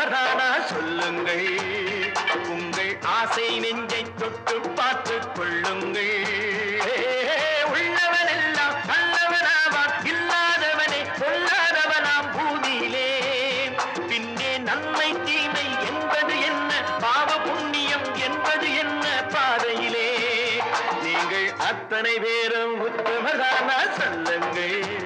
அவர்தானா சொல்லுங்கள். உங்கள் ஆசை நெஞ்சை தொட்டு பார்த்து கொள்ளுங்கள். உள்ளவனெல்லாம் நல்லவனாவா? இல்லாதவனே கொல்லாதவனாம் பூமியிலே. பின்னே நன்மை தீமை என்பது என்ன? பாவ புண்ணியம் என்பது என்ன பாதையிலே? நீங்கள் அத்தனை பேரும் உத்தமதானா சொல்லுங்கள்.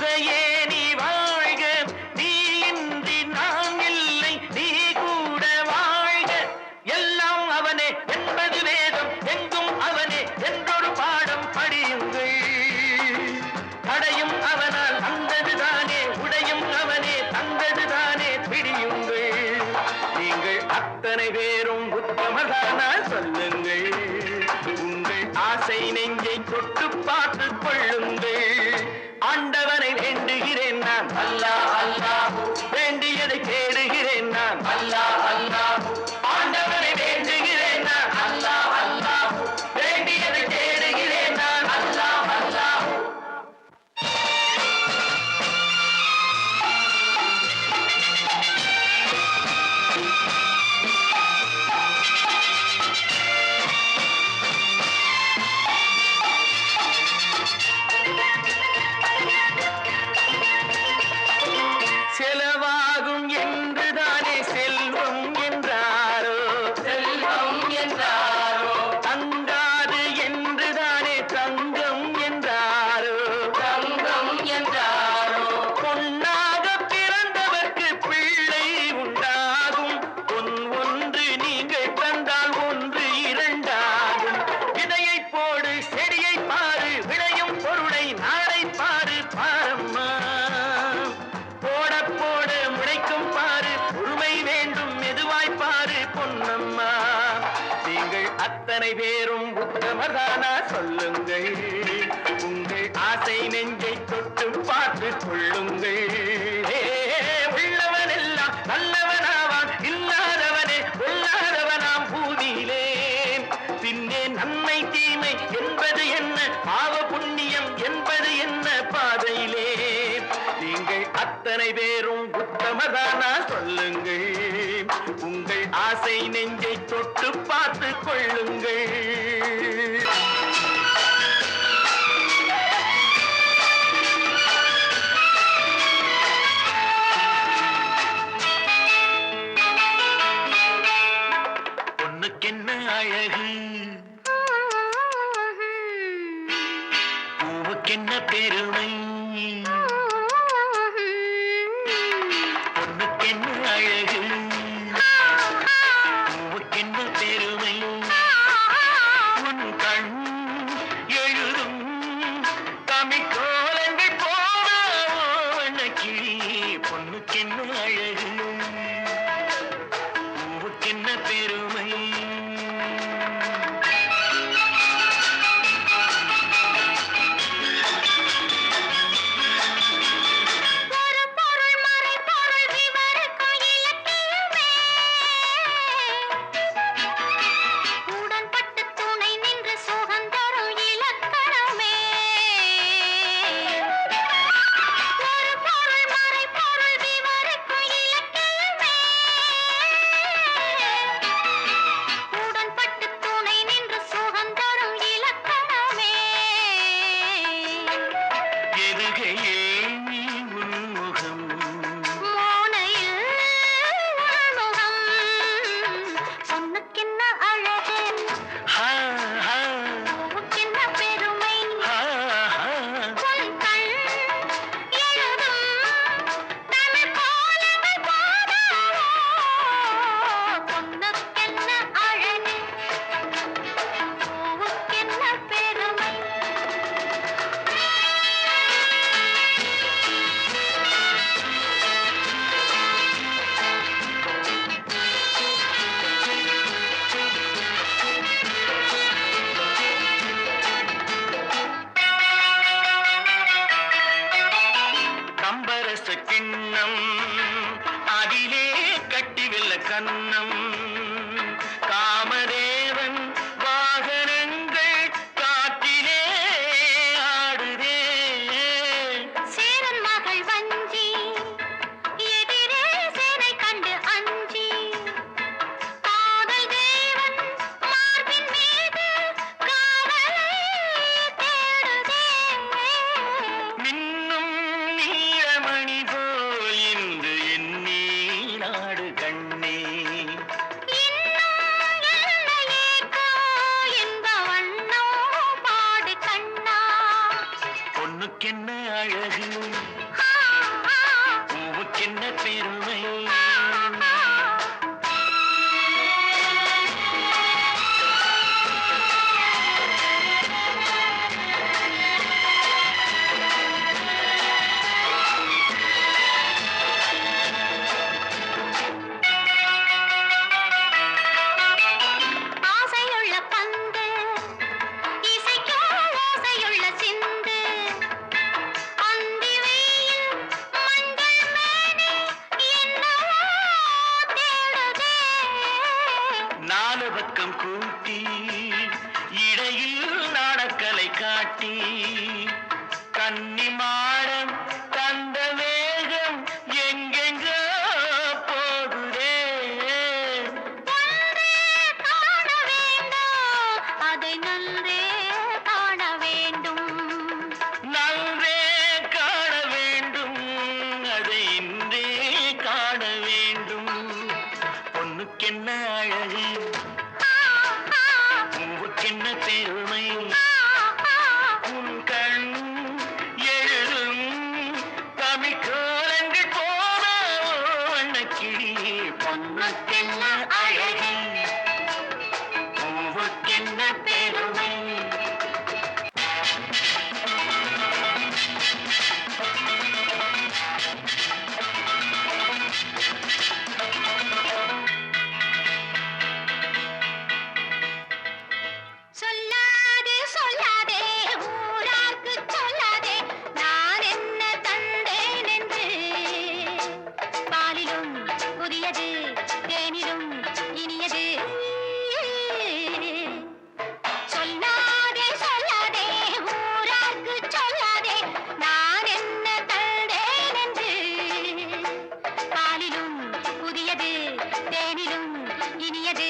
Yeah. அவதானா சொல்லுங்கள். உங்கள் ஆசை நெஞ்சை தொட்டு பார்த்து கொள்ளுங்கள். உள்ளவன் எல்லாம் நல்லவனாவான். இல்லாதவனே கொள்ளாதவனாம் பூதியிலேன் பின்னே நன்மை தீமை என்பது என்ன? பாவ புண்ணியம் என்பது என்ன பாதையிலே? நீங்கள் அத்தனை பேரும் உத்தமதானா சொல்லுங்கள். கொள்ளுங்கள். இனியது.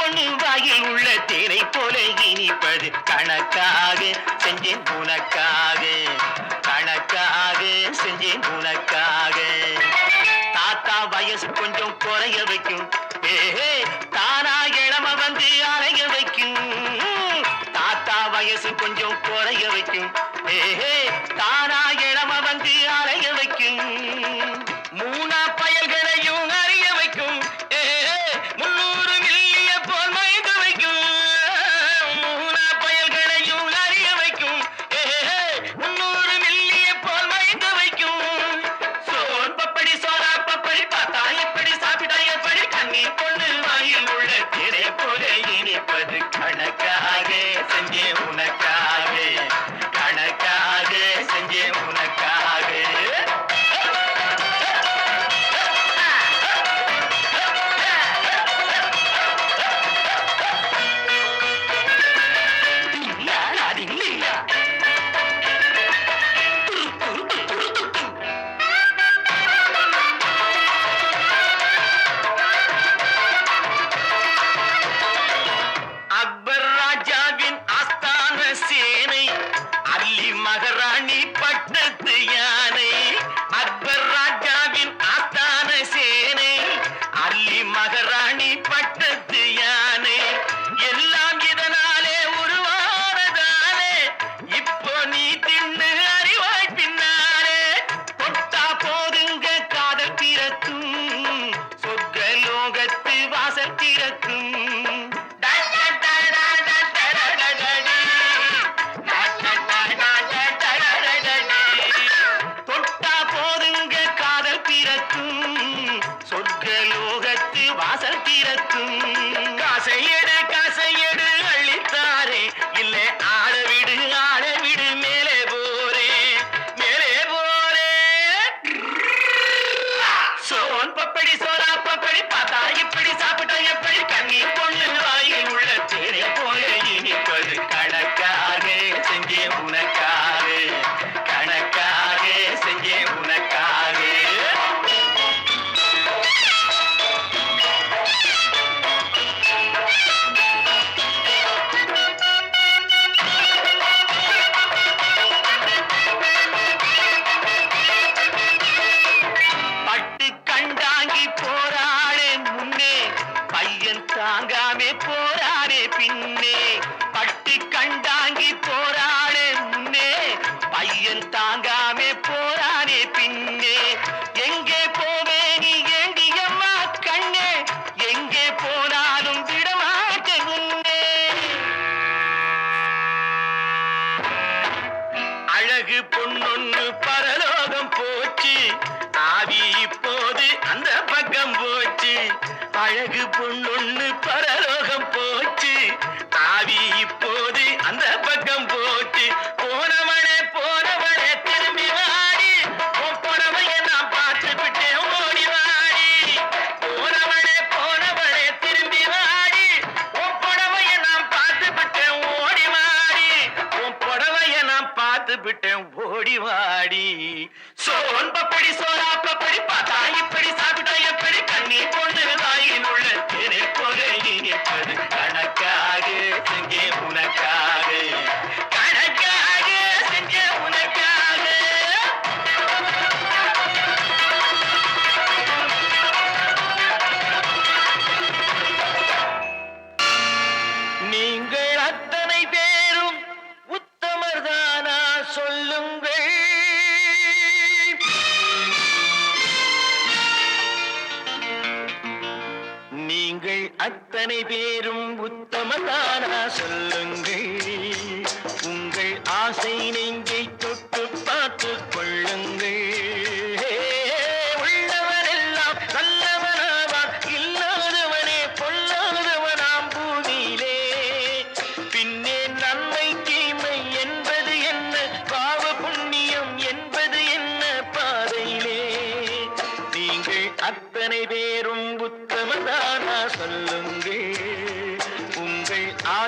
பொண்ணு வாயில் உள்ள தேனை போல இனிப்பது கணக்காக செஞ்சேன் உனக்காக. கணக்காக செஞ்சேன் உனக்காக. தாத்தா வயசு கொஞ்சம் குறைய வைக்கும். ஏஹே தானா இளம வந்து அலைய வைக்கும். தாத்தா வயசு கொஞ்சம் குறைய வைக்கும். ஏஹே பிறக்கும்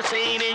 நீங்கள் ஆசை